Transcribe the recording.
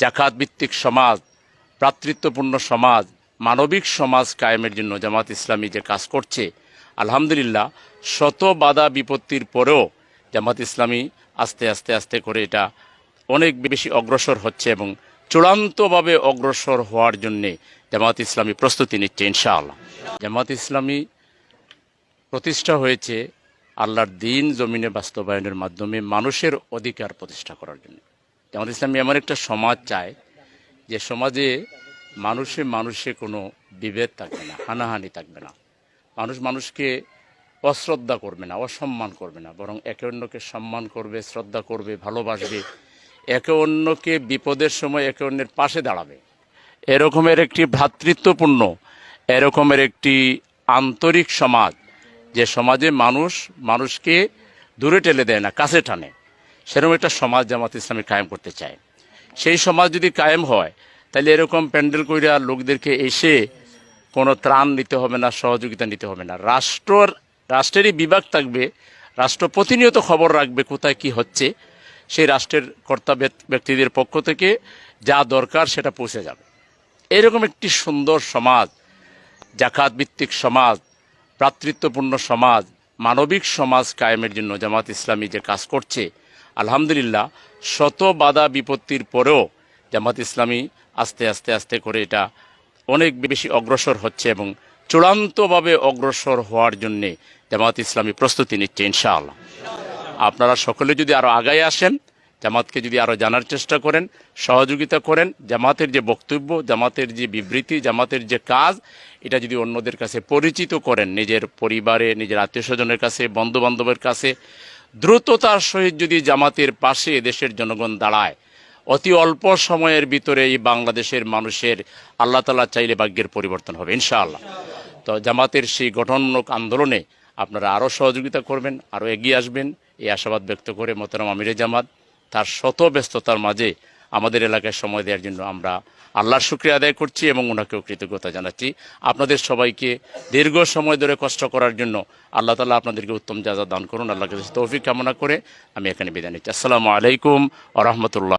জাকাত ভিত্তিক সমাজ, ভ্রাতৃত্বপূর্ণ সমাজ, মানবিক সমাজ কায়েমের জন্য জামাত ইসলামী যে কাজ করছে, আলহামদুলিল্লাহ, শত বাধা বিপত্তির পরেও জামাত ইসলামী আস্তে আস্তে আস্তে করে এটা অনেক বেশি অগ্রসর হচ্ছে এবং চূড়ান্তভাবে অগ্রসর হওয়ার জন্যে জামাত ইসলামী প্রস্তুতি নিচ্ছে ইনশাআল্লাহ। জামাত ইসলামী প্রতিষ্ঠা হয়েছে আল্লাহর দিন জমিনে বাস্তবায়নের মাধ্যমে মানুষের অধিকার প্রতিষ্ঠা করার জন্য। জামাত ইসলামী এমন একটা সমাজ চায় যে সমাজে মানুষে মানুষে কোনো বিভেদ থাকবে না, হানাহানি থাকবে না। মানুষ মানুষকে অশ্রদ্ধা করবে না, অসম্মান করবে না, বরং একে অন্যকে সম্মান করবে, শ্রদ্ধা করবে, ভালোবাসবে। একে অন্যকে বিপদের সময় একে অন্যের পাশে দাঁড়াবে। এরকমের একটি ভ্রাতৃত্বপূর্ণ, এরকমের একটি আন্তরিক সমাজ যে সমাজে মানুষ মানুষকে দূরে ঠেলে দেয় না, কাছে টানে। সেরকম একটা সমাজ জামাত ইসলামী কায়েম করতে চায়। সেই সমাজ যদি কায়েম হয়, তাহলে এরকম প্যান্ডেল কইরা লোকদেরকে এসে কোনো ত্রাণ নিতে হবে না, সহযোগিতা নিতে হবে না। রাষ্ট্রর, রাষ্ট্রেরই বিভাগ থাকবে, রাষ্ট্র প্রতিনিয়ত খবর রাখবে কোথায় কি হচ্ছে, সেই রাষ্ট্রের কর্তা ব্যক্তিদের পক্ষ থেকে যা দরকার সেটা পৌঁছে যাবে। এরকম একটি সুন্দর সমাজ জাকাত ভিত্তিক সমাজ, ভ্রাতৃত্বপূর্ণ সমাজ, মানবিক সমাজ কায়েমের জন্য জামাত ইসলামী যে কাজ করছে আলহামদুলিল্লাহ, শত বাধা বিপত্তির পরেও জামাত ইসলামী আস্তে আস্তে আস্তে করে এটা অনেক বেশি অগ্রসর হচ্ছে এবং চূড়ান্তভাবে অগ্রসর হওয়ার জন্যে জামাত ইসলামী প্রস্তুতি নিচ্ছে ইনশাআল্লাহ। আপনারা সকলে যদি আরও আগায় আসেন, জামাতকে যদি আরও জানার চেষ্টা করেন, সহযোগিতা করেন, জামাতের যে বক্তব্য, জামাতের যে বিবৃতি, জামাতের যে কাজ, এটা যদি অন্যদের কাছে পরিচিত করেন, নিজের পরিবারে, নিজের আত্মীয় স্বজনের কাছে বন্ধু বান্ধবের কাছে দ্রুততার সহিত যদি জামাতের পাশে দেশের জনগণ দাঁড়ায়, অতি অল্প সময়ের ভিতরে এই বাংলাদেশের মানুষের আল্লাহ তালা চাইলে ভাগ্যের পরিবর্তন হবে, ইনশাআল্লাহ। তো জামাতের সেই গঠনমূলক আন্দোলনে আপনারা আরও সহযোগিতা করবেন, আরও এগিয়ে আসবেন, এই আশাবাদ ব্যক্ত করে মোতারাম আমিরে জামাত তার শত ব্যস্ততার মাঝে আমাদের এলাকায় সময় দেওয়ার জন্য আমরা আল্লাহর শুক্রিয়া আদায় করছি এবং ওনাকেও কৃতজ্ঞতা জানাচ্ছি। আপনাদের সবাইকে দীর্ঘ সময় ধরে কষ্ট করার জন্য আল্লাহ তালা আপনাদেরকে উত্তম যা দান করুন আল্লাহকে তৌফিক কামনা করে আমি এখানে বিদায় নিচ্ছি। আসসালামু আলাইকুম আ রহমতুল্লাহ।